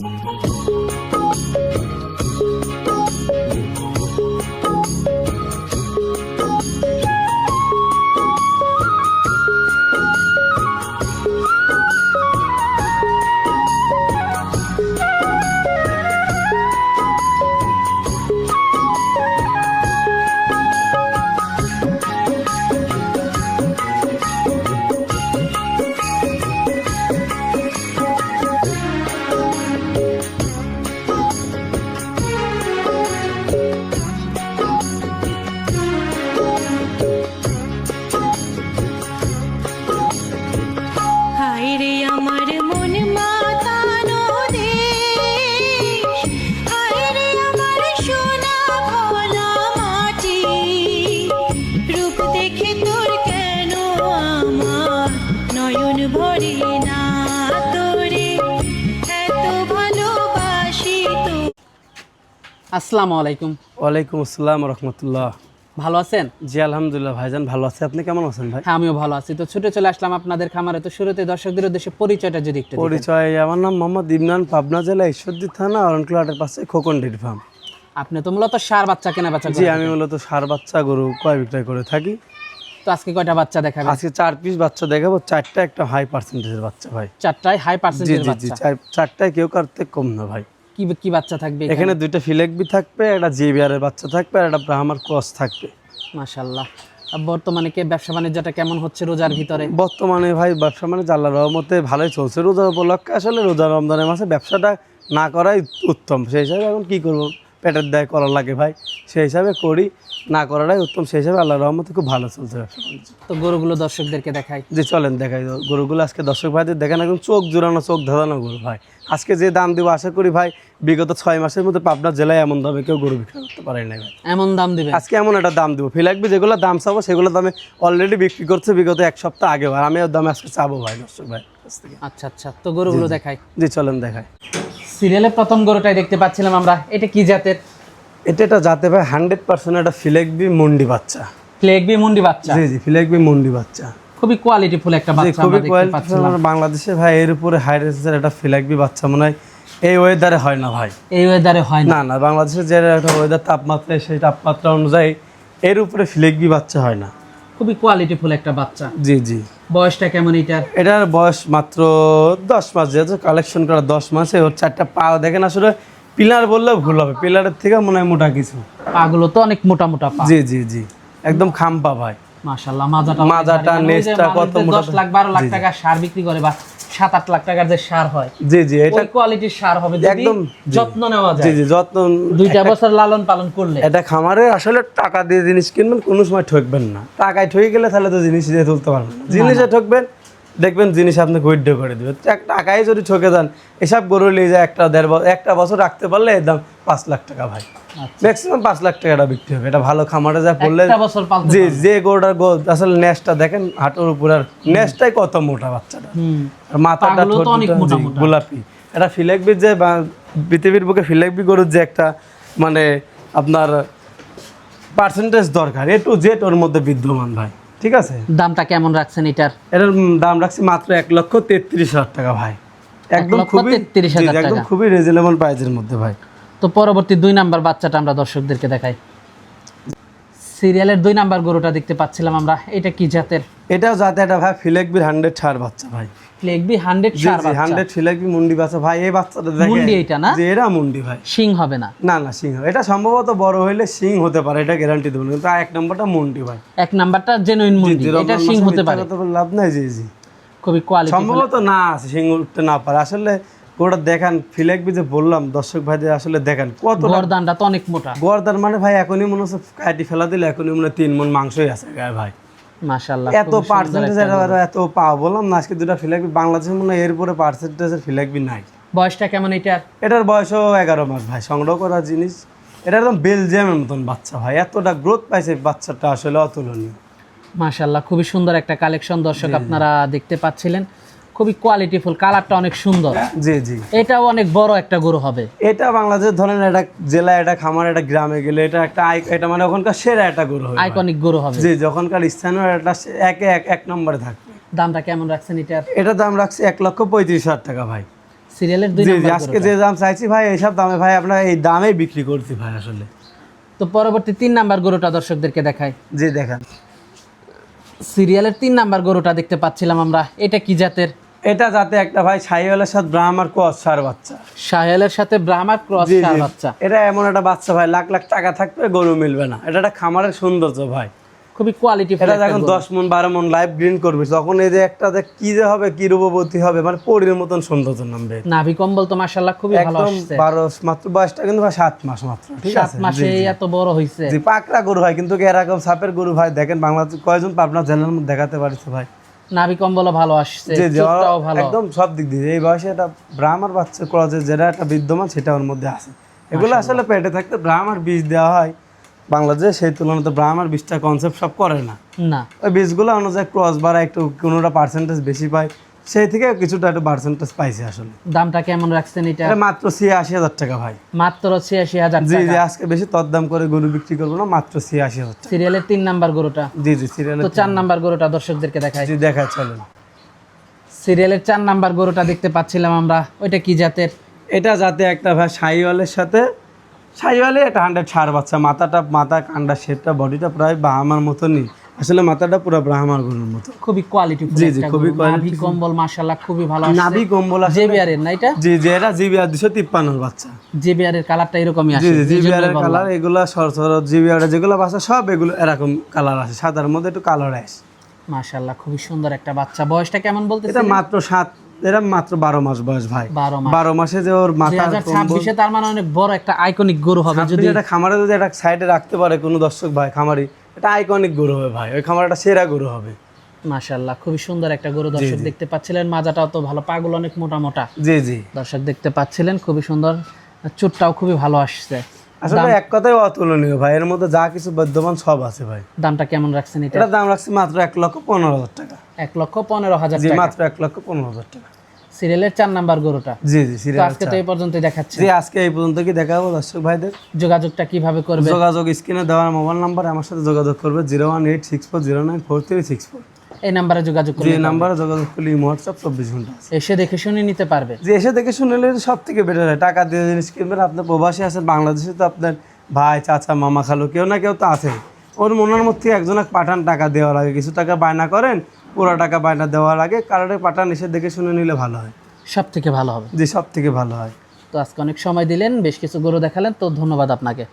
হায় আসসালামু আলাইকুম। ওয়ালাইকুম আসসালাম রহমতুল্লাহ। ভালো আছেন? জি আলহামদুলিল্লাহ ভাইজান ভালো আছে। আপনি কেমন আছেন ভাই? হ্যাঁ আমিও ভালো আছি। তো ছুটে চলে আসলাম আপনাদের খামারে। তো শুরুতে দর্শকদের উদ্দেশ্যে পরিচয়টা যদি একটু পরিচয় আমার নাম মোহাম্মদ ইমরান পাবনা জেলা ঈশ্বরদী থানা অরণকুলাটের পাশে খোকন ডেরি ফার্ম আপনি তো মূলত সার বাচ্চা কেনা বাচ্চা জি আমি মূলত সার বাচ্চা গরু ক্রয় বিক্রয় করে থাকি। তো আজকে কয়টা বাচ্চা দেখাবেন? আজকে চার পিস বাচ্চা দেখাবো। চারটা একটা হাই পার্সেন্টেজের বাচ্চা ভাই। চারটায় হাই জি পার্সেন্টেজ জি জি বাচ্চা। চারটায় কেউ কারতে কম না ভাই। কি কি বাচ্চা থাকবে এখানে? দুইটা ফিলেকবি থাকবে একটা জিবিআরের বাচ্চা থাকবে আর একটা ব্রাহ্মার ক্রস থাকবে। মাশাআল্লাহ। বর্তমানে কে ব্যবসা বাণিজ্যটা কেমন হচ্ছে রোজার ভিতরে? বর্তমানে ভাই ব্যবসা বাণিজ্য আল্লাহ রহমতে ভালোই চলছে। রোজা উপলক্ষে আসলে রোজা রমজানের মাসে ব্যবসাটা না করাই উত্তম। সেই হিসাবে এখন কী করব? পেটের দায় করা লাগে ভাই। সেই হিসাবে করি না করাটাই উত্তম। সেই হিসাবে আল্লাহ রহমতে খুব ভালো চলছে। তো গরুগুলো দর্শকদেরকে দেখাই। যে চলেন দেখাই। গরুগুলো আজকে দর্শক ভাইদের দেখেন এখন চোখ জোড়ানো চোখ ধাঁধানো গরু ভাই। আজকে যে দাম দিব আশা করি ভাই বিগত ছয় মাসের মধ্যে পাবনা জেলায় এমন দামে কেউ গরু বিক্রি করতে পারে নাই ভাই। এমন দাম দিবেন? আজকে এমন একটা দাম দিব। ফিলাকবি যেগুলো দাম চাবো সেগুলো দামে অলরেডি বিক্রি করছে বিগত এক সপ্তাহ আগে আর আমি ওর দামে আজকে চাবো ভাই দর্শক ভাই আচ্ছা আচ্ছা। তো গরুগুলো দেখাই। জি চলেন দেখাই। সিরিয়ালে প্রথম গরুটাই দেখতে পাচ্ছিলাম আমরা। এটা কি জাতের? এটা এটা যাতে ভাই হান্ড্রেড পার্সেন্ট একটা ফিলেকবি মুন্ডি বাচ্চা। ফ্লেগবি মুন্ডি বাচ্চা? জি জি ফিলেকবি মুন্ডি বাচ্চা। খুবই কোয়ালিটিফুল একটা বাচ্চা খুবই আমরা কোয়ালিটি পাচ্ছিলাম। বাংলাদেশে ভাই এর উপরে হাই রেঞ্জের একটা ফিলেকবি বাচ্চা মনে হয়। এই ওয়েদারে হয় না ভাই। এই ওয়েদারে হয় না। না না বাংলাদেশের যে একটা ওয়েদার তাপমাত্রা সেই তাপমাত্রা অনুযায়ী এর উপরে ফিলেকবি বাচ্চা হয় না। খুবই কোয়ালিটিফুল একটা বাচ্চা। জি জি। বয়সটা কেমন এটার এটার বয়স মাত্র দশ মাস যেহেতু কালেকশন করা দশ মাসে ওর চারটা পা দেখেন আসলে পিলার বললে ভুল হবে পিলারের থেকে মনে হয় মোটা কিছু। পাগুলো তো অনেক মোটা মোটা পা। জি জি জি। একদম খাম্পা ভাই। মাশাআল্লাহ মাজাটা মাজাটা, নেস্টটা কত মোটা দশ লাখ বারো লাখ টাকা সার বিক্রি করে বা সাত আট লাখ টাকার যে সার হয় জি জি এটা কোয়ালিটির সার হবে যদি একদম, যত্ন নেওয়া যায়। জি জি যত্ন দুইটা বছর লালন পালন করলে। এটা খামারে আসলে টাকা দিয়ে জিনিস কিনবেন কোনো সময় ঠকবেন না। টাকায় ঠকে গেলে তাহলে তো জিনিস দিয়ে তুলতে পারবেন জিনিসে ঠকবেন দেখবেন জিনিস আপনাকে উইড্রো করে দেবে। টাকায় যদি ঠকে যান এসব গরু নিয়ে যায় একটা দেড় বছর একটা বছর রাখতে পারলে এর দাম পাঁচ লাখ টাকা ভাই। আচ্ছা। ম্যাক্সিমাম পাঁচ লাখ টাকাটা বিক্রি হবে। এটা ভালো খামারে যা পড়লে জি যে গরুটার গো আসলে নেসটা দেখেন হাঁটুর উপর আর নেসটাই কত মোটা বাচ্চাটা। আর মাথাটা। গোলাপি। এটা ফিলেকবি যে বা- পৃথিবীর বুকে ফিলেকবি গরুর যে একটা মানে আপনার পার্সেন্টেজ দরকার এ টু জেড ওর মধ্যে বিদ্যমান ভাই। ঠিক আছে? দামটা কেমন রাখছেন এটার? এটার দাম রাখছি মাত্র এক লক্ষ তেত্রিশ হাজার টাকা ভাই। একদম লক্ষ খুবই 33,000 জি, জি, একদম খুবই রিজনেবল প্রাইজের মধ্যে ভাই। তো পরবর্তী দুই নাম্বার বাচ্চাটা আমরা দর্শকদেরকে দেখাই। সিরিয়ালের দুই নাম্বার গরুটা দেখতে পাচ্ছিলাম আমরা। এটা কি জাতের? এটাও যাতে এটা ভাই ফিলেকবির হান্ড্রেড ছাড় বাচ্চা ভাই। ফ্লেগবি হান্ড্রেড সার জি হান্ড্রেড ফিলেকবি মুন্ডি বাচ্চা ভাই এই বাচ্চাটা দেখে মুন্ডি এটা না? যে এরা মুন্ডি ভাই। শিং হবে না। না না সিং এটা সম্ভবত বড় হইলে সিং হতে পারে এটা গ্যারান্টি দেবো কিন্তু এক নম্বরটা মুন্ডি ভাই। এক নাম্বারটা জেনুইন মুন্ডি। এটা মাসে হতে পারে। লাভ নাই জি জি। খুবই কোয়ালিটি সম্ভবত না আছে সিং উঠতে না পারে। আসলে ওটা দেখান ফিলেকবি যে বললাম দর্শক ভাইদের আসলে দেখান কত গরদানটা তো অনেক মোটা। মানে ভাই এখনই মনে হচ্ছে কাটি ফেলা দিলে এখনই মনে তিন মন মাংসই আছে গায়ে ভাই। মাশাআল্লাহ এত পার্সেন্টেজ এত পাওয়া বললাম না আজকে দুটা ফিলাকবি বাংলাদেশের মনে হয় এরপরে পার্সেন্টেজের ফিলাকবি নাই। বয়সটা কেমন এটার? এটার বয়সও এগারো মাস ভাই সংগ্রহ করা জিনিস। এটা একদম বেলজিয়ামের মতন বাচ্চা ভাই এতটা গ্রোথ পাইছে বাচ্চাটা আসলে অতুলনীয়। মাশাআল্লাহ খুবই সুন্দর একটা কালেকশন দর্শক আপনারা দেখতে পাচ্ছিলেন। খুবই কোয়ালিটিফুল কালারটা অনেক সুন্দর। জি জি। এটাও অনেক বড় একটা গরু হবে। এটা বাংলাদেশের ধরেন একটা জেলা এটা খামার একটা গ্রামে গেলে এটা একটা এটা মানে ওখানকার সেরা একটা গরু হবে। আইকনিক গরু হবে। জি যখনকার স্থানীয় একটা সে- একে এক এক নম্বরে থাকবে দামটা কেমন রাখছেন এটার? এটা দাম রাখছে এক লক্ষ পঁয়ত্রিশ হাজার টাকা ভাই। সিরিয়ালের দুই জি আজকে যে দাম চাইছি ভাই এইসব দামে ভাই আপনার এই দামেই বিক্রি করছি ভাই আসলে। তো পরবর্তী তিন নাম্বার গরুটা দর্শকদেরকে দেখাই। জি দেখান। সিরিয়ালের তিন নাম্বার গরুটা দেখতে পাচ্ছিলাম আমরা। এটা কি জাতের? এটা যাতে একটা ভাই ছাইওয়ালের সাথে ব্রাহ্মার ক্রস সার বাচ্চা। সাহেলের সাথে ব্রাহ্মার ক্রস সার বাচ্চা? এটা এমন একটা বাচ্চা ভাই লাখ লাখ টাকা থাকবে গরু মিলবে না। এটা একটা খামারের সৌন্দর্য ভাই। খুবই কোয়ালিটি এটা যখন দশ মন বারো মন লাইভ গ্রিন করবে তখন এই যে একটা যে কি যে হবে কি রূপবতী হবে মানে পরীর মতন সৌন্দর্য নামবে। নাভি কম্বল তো মাশাআল্লাহ খুবই ভালো একদম আসছে। বারো মাত্র বয়সটা কিন্তু ভাই সাত মাস মাত্র ঠিক সাত আছে? মাসে এত বড় হইছে। জি পাকড়া গরু হয় কিন্তু এরকম সাপের গরু ভাই দেখেন বাংলাদেশ কয়জন পাবনা জেলার মধ্যে দেখাতে পারছে ভাই। নাভি কম্বলও ভালো আসছে চোখটাও ভালো। একদম সব দিক দিয়ে। এই বয়সে এটা ব্রাহ্মার বাচ্চা ক্রজে যেটা একটা বিদ্যমান সেটা ওর মধ্যে আছে। এগুলো আসলে পেটে থাকতে ব্রাহ্মার বীজ দেওয়া হয়। বাংলাদেশে সেই তুলনাতে ব্রাহ্মার বীজটা কনসেপ্ট সব করে না। না। ওই বীজগুলো অনুযায়ী ক্রস বাড়া একটু কোনোটা পার্সেন্টেজ বেশি পায়। সেই থেকে কিছুটা একটু পার্সেন্টেজ পাইছে আসলে। দামটা কেমন রাখছেন এটা? মাত্র ছিয়াশি হাজার টাকা ভাই। মাত্র ছিয়াশি হাজার জি জি আজকে বেশি তদ্দাম করে গরু বিক্রি করব না মাত্র ছিয়াশি হাজার সিরিয়ালের তিন নাম্বার গরুটা? জি জি সিরিয়ালে তো চার নাম্বার। গরুটা দর্শকদেরকে দেখাই। জি দেখা চলেন। সিরিয়ালের চার নাম্বার গরুটা দেখতে পাচ্ছিলাম আমরা। ওইটা কি জাতের? এটা যাতে একটা ভাই সাইওয়ালের সাথে। সাইওয়ালে একটা হান্ড্রেড ছাড় বাচ্চা মাথাটা মাথা কান্ডা শেপটা বডিটা প্রায় বাহামার মতনই। আসলে মাথাটা পুরো ব্রাহ্মার গরুর মতো। খুবই কোয়ালিটি জি, জি, খুবই নাভি কম্বল মাশাআল্লাহ খুবই ভালো আছে নাভি কম্বল আছে জেবিআরের না এটা? জি জি এটা জিবি আর দুশো তিপ্পান্নর বাচ্চা। জেবিআরের কালারটা এরকমই জি আসে জি এই জিবি জন্যই কালার এগুলো সর সর জিবি আর যেগুলো বাচ্চা সব এগুলো এরকম কালার আছে সাদার মধ্যে একটু কালার আসে। মাশাআল্লাহ খুবই সুন্দর একটা বাচ্চা। বয়সটা কেমন বলতেছে? এটা মাত্র সাত এরা মাত্র বারো মাস বয়স ভাই। বারো মাস। যে ওর মাথা হাজার ছাব্বিশে তার মানে অনেক বড় একটা আইকনিক গরু হবে যদি এটা খামারে যদি একটা সাইডে রাখতে পারে কোনো দর্শক ভাই খামারি এটা আইকনিক গরু হবে ভাই। ওই খামারটা সেরা গরু হবে। মাশাআল্লাহ খুবই সুন্দর একটা গরু দর্শক দেখতে পাচ্ছিলেন মাজাটাও তো ভালো পাগল অনেক মোটা মোটা। জি জি। দর্শক দেখতে পাচ্ছিলেন খুবই সুন্দর চুটটাও খুবই ভালো আসছে। আসলে এক কথায় অতুলনীয় ভাই এর মধ্যে যা কিছু বিদ্যমান সব আছে ভাই। দামটা কেমন রাখছেন এটা? এটা দাম রাখছি মাত্র এক লক্ষ পনেরো হাজার টাকা। এক লক্ষ পনেরো হাজার জি মাত্র এক লক্ষ পনেরো হাজার টাকা। সিরিয়ালের চার নাম্বার গরুটা। জি জি সিরিয়াল আজকে তো এই পর্যন্ত দেখাচ্ছে। জি আজকে এই পর্যন্ত কি দেখাবো দর্শক ভাইদের? যোগাযোগটা কীভাবে করবে? যোগাযোগ স্ক্রিনে দেওয়ার মোবাইল নাম্বার আমার সাথে যোগাযোগ করবে zero one eight six four zero nine four three six four. এই নাম্বারে যোগাযোগ যে করবে নাম্বারে যোগাযোগ করলে হোয়াটসঅ্যাপ চব্বিশ ঘণ্টা এসে দেখে শুনে নিতে পারবে। যে এসে দেখে শুনলে সব থেকে বেটার হয়। টাকা দিয়ে জিনিস কিনবেন আপনার প্রবাসী আছেন বাংলাদেশে তো আপনার ভাই চাচা মামা খালু কেউ না কেউ তো আছে ওর মনের মধ্যে একজনে পাঠান টাকা দেওয়ার আগে। কিছু টাকা বায়না করেন পুরো টাকা বায়না দেওয়ার আগে কারণে পাঠান এসে দেখে শুনে নিলে ভালো হয়। সব থেকে ভালো হবে। জি সব থেকে ভালো হয়। তো আজকে অনেক সময় দিলেন বেশ কিছু গরু দেখালেন তো ধন্যবাদ আপনাকে।